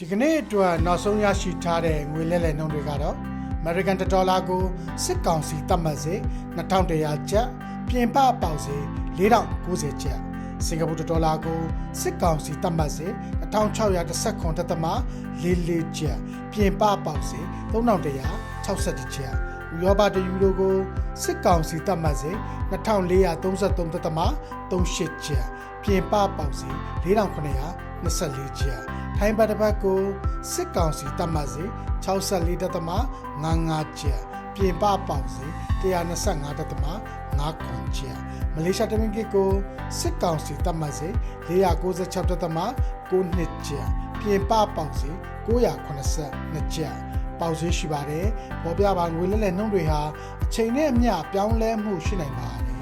ဒီကနေ့အတွက်နောက်ဆုံးရရှိထားတဲ့ငွေလဲလှယ်နှုန်းတွေကတော့ American ဒေါ်လာကိုစစ်ကောင်စီသတ်မှတ်စေ2100ကျပ်ပြင်ပပေါက်စေ4090ကျပ် စင်ကာပူဒေါ်လာကိုစစ်ကောင်စီသတ်မှတ်စေ1619တက်သမ44ကျပ်ပြင်ပပေါက်စေ3160ကျပ်ဥရောပတယူရိုကိုစစ်ကောင်စီသတ်မှတ်စေ2433တက်သမ38ကျပ်ပြင်ပပေါက်စေ4924ကျပ်ထိုင်းဘတ်တစ်ပတ်ကိုစစ်ကောင်စီတတ်မှတ်စေ64တက်သမ55ကျပ်ပြင်ပပေါက်စေ125တက်သမ5ခွန်ကျပ် မလေးရှားတမင်ကစ်ကိုစစ်ကောင်စီတတ်မှတ်စေ496တက်သမ9နှစ်ကျပ်ပြင်ပပေါက်စေ982ကျပ်ပေါက်ဈေးရှိပါတယ်။ပေါ်ပြပါငွေလဲလှယ်နှုန်းတွေဟာအချိန်နဲ့အမျှပြောင်းလဲမှုရှိနိုင်ပါတယ်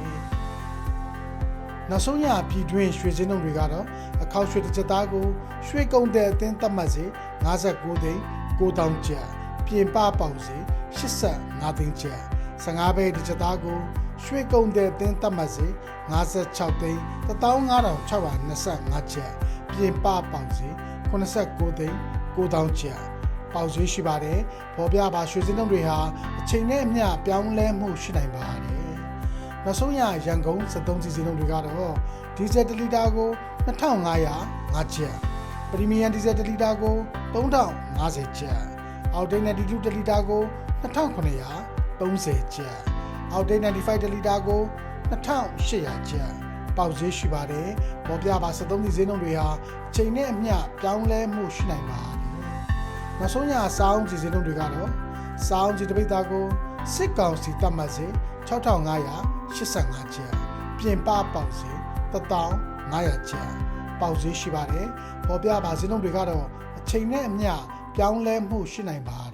။နောက်ဆုံးရပြည်တွင်းရွှေစင်းနှုန်းတွေကတော့အခောက်ရွှေတစ်ချက်သားကိုရွှေကုံတဲ့အသင်းသတ်မှတ်စေ59သိန်း9000ကျပ်ပြင်ပပေါက်စေ85သိန်းကျပ်15ဘဲတစ်ချက်သားကို ရွှေကုံတဲ့အသင်းသတ်မှတ်စေ56သိန်း15625ကျပ်ပြင်ပပေါက်စေ89သိန်း9000ကျပ်ပေါက်ဈေးရှိပါတယ်ပေါ်ပြပါရွှေစင်းနှုန်းတွေဟာအချိန်နဲ့အမျှပြောင်းလဲမှုရှိနိုင်ပါတယ်နောက်ဆုံးရရန်ကုန်73စီစဉ်လုံးတွေကတော့ဒီဇယ်1လီတာကို2500ကျပ်ပရီမီယံဒီဇယ်1လီတာကို3050ကျပ်အောက်တိတ်92 1လီတာကို2930ကျပ် အောက်တိတ်95 1လီတာကို2800ကျပ်ပေါက်ဈေးရှိပါတယ်ပေါ်ပြပါ73စီစဉ်လုံးတွေဟာအချိန်နဲ့အမျှပြောင်းလဲမှုရှိနိုင်ပါတယ်နောက်ဆုံးရစောင်းစီစဉ်လုံးတွေကတော့စောင်းစီတပိတ်သားကိုစစ်ကောင်စီတတ်မှတ်စေ6585ကျပ်ပြင်ပပေါက်စေ1500ကျပ်ပေါက်ဈေးရှိပါတယ်ပေါ်ပြပါစင်းလုံးတွေကတော့အချိန်နဲ့အမျှပြောင်းလဲမှုရှိနိုင်ပါ